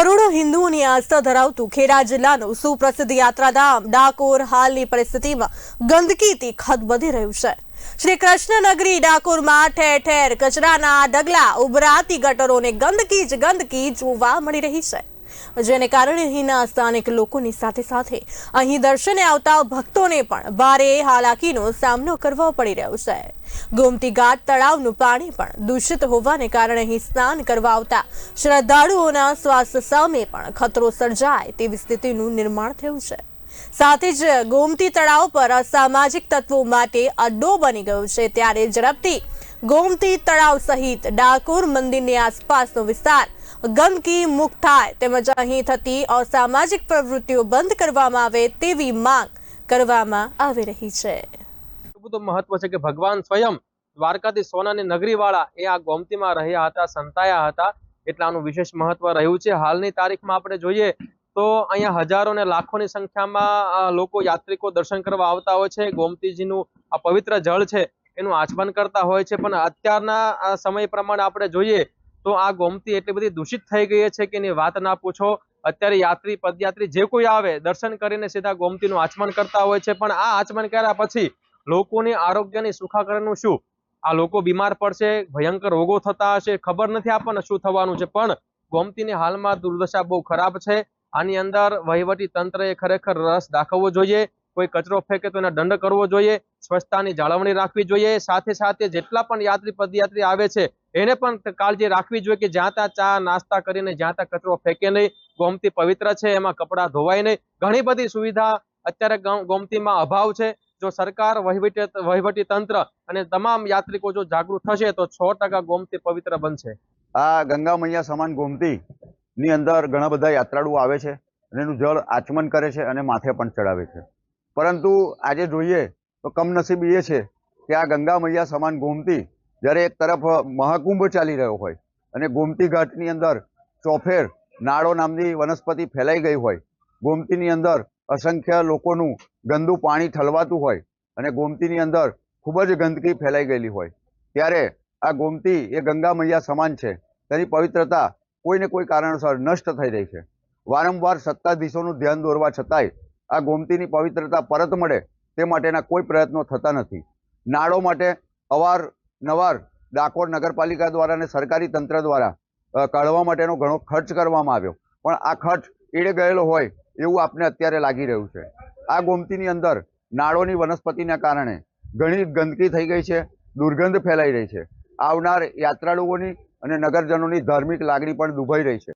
કરોડો હિન્દુઓની આસ્થા ધરાવતું ખેડા જિલ્લાનું સુપ્રસિદ્ધ યાત્રાધામ ડાકોર હાલની પરિસ્થિતિમાં ગંદકીથી ખદબદી રહ્યું છે. શ્રી કૃષ્ણ નગરી ડાકોરમાં ઠેર ઠેર કચરાના ડગલા ઉભરાતી ગટરોને ગંદકી જ ગંદકી જોવા મળી રહી છે. જેને કારણે અહીંના સ્થાનિક લોકોની સાથે સાથે અહીં દર્શને આવતા ભક્તોને પણ ભારે હાલાકીનો સામનો કરવો પડી રહ્યો છે. ગોમતી ઘાટ તળાવનું પાણી પણ દૂષિત હોવાને કારણે અહીં સ્નાન કરવા આવતા શ્રદ્ધાળુઓના સ્વાસ્થ્ય સામે પણ ખતરો સર્જાય તેવી સ્થિતિનું નિર્માણ થયું છે. સાથે જ ગોમતી તળાવ પર અસામાજિક તત્વો માટે અડ્ડો બની ગયો છે. ત્યારે ઝડપથી ગોમતી તળાવ સહિત ડાકોર મંદિરની આસપાસનો વિસ્તાર ગંદકી મુક્ત થાય તેમજ અહીં થતી અસામાજિક પ્રવૃત્તિઓ બંધ કરવામાં આવે તેવી માંગ કરવામાં આવી રહી છે. મહત્વ છે કે ભગવાન સ્વયં દ્વારકાથી સોનાની નગરી વાળા એ આ ગોમતીમાં રહ્યા હતા, સંતાયા હતા એટલાનું વિશેષ મહત્વ રહ્યું છે. હાલની તારીખમાં આપણે જોઈએ તો અહીંયા હજારો ને લાખોની સંખ્યામાં લોકો યાત્રિકો દર્શન કરવા આવતા હોય છે. ગોમતીજીનું આ પવિત્ર જળ છે એનું આચમન કરતા હોય છે, પણ અત્યારના સમય પ્રમાણે આપણે જોઈએ તો આ ગોમતી એટલી બધી દૂષિત થઈ ગઈ છે કે એની વાત ના પૂછો. અત્યારે યાત્રી, પદયાત્રી જે કોઈ આવે, દર્શન કરીને સીધા ગોમતીનું આચમન કરતા હોય છે, પણ આ આચમન કર્યા પછી લોકોની આરોગ્યની સુખાકરણનું શું? આ લોકો બીમાર પડશે, ભયંકર રોગો થતા હશે, ખબર નથી આપણને શું થવાનું છે, પણ ગોમતીની હાલમાં દુર્દશા બહુ ખરાબ છે. આની અંદર વહીવટી તંત્રએ ખરેખર રસ દાખવવો જોઈએ. કોઈ કચરો ફેંકે તો એને દંડ કરવો જોઈએ, સ્વચ્છતાની જાળવણી રાખવી જોઈએ. સાથે સાથે જેટલા પણ યાત્રી પદયાત્રી આવે છે, એને પણ કાળજી રાખવી જોઈએ કે જ્યાં ત્યાં ચા નાસ્તા કરીને જ્યાં ત્યાં કચરો ફેંકે નહીં. ગોમતી પવિત્ર છે, એમાં કપડાં ધોવાય નહીં. ઘણી બધી સુવિધા અત્યારે ગોમતીમાં અભાવ છે. જો સરકાર વહીવટી વહીવટી તંત્ર અને તમામ યાત્રિકો જો જાગૃત થશે, તો છ ગોમતી પવિત્ર બનશે. આ ગંગા મૈયા સમાન ગોમતી ની અંદર ઘણા બધા યાત્રાળુઓ આવે છે અને એનું જળ આચમન કરે છે અને માથે પણ ચડાવે છે. પરંતુ આજે જોઈએ તો કમનસીબી એ છે કે આ ગંગા મૈયા સમાન ગોમતી જ્યારે એક તરફ મહાકુંભ ચાલી રહ્યો હોય અને ગોમતી ઘાટની અંદર ચોફેર નાળો નામની વનસ્પતિ ફેલાઈ ગઈ હોય, ગોમતીની અંદર અસંખ્ય લોકોનું ગંદુ પાણી ઠલવાતું હોય અને ગોમતીની અંદર ખૂબ જ ગંદકી ફેલાઈ ગયેલી હોય, ત્યારે આ ગોમતી એ ગંગા મૈયા સમાન છે, તેની પવિત્રતા કોઈને કોઈ કારણસર નષ્ટ થઈ રહી છે. વારંવાર સત્તાધીશોનું ધ્યાન દોરવા છતાંય આ ગોમતીની પવિત્રતા પરત મળે તે માટેના કોઈ પ્રયત્નો થતા નથી. નાળો માટે અવાર નવાર ડાકોર નગરપાલિકા દ્વારા અને સરકારી તંત્ર દ્વારા કાઢવા માટેનો ઘણો ખર્ચ કરવામાં આવ્યો. પણ આ ખર્ચ એડે ગયેલો હોય એવું આપને અત્યારે લાગી રહ્યું છે. આ ગોમતીની અંદર નાળોની વનસ્પતિના કારણે ઘણી ગંદકી થઈ ગઈ છે, દુર્ગંધ ફેલાઈ રહી છે. આવનાર યાત્રાળુઓની અને નગરજનોની ધાર્મિક લાગણી પણ દુભાઈ રહી છે.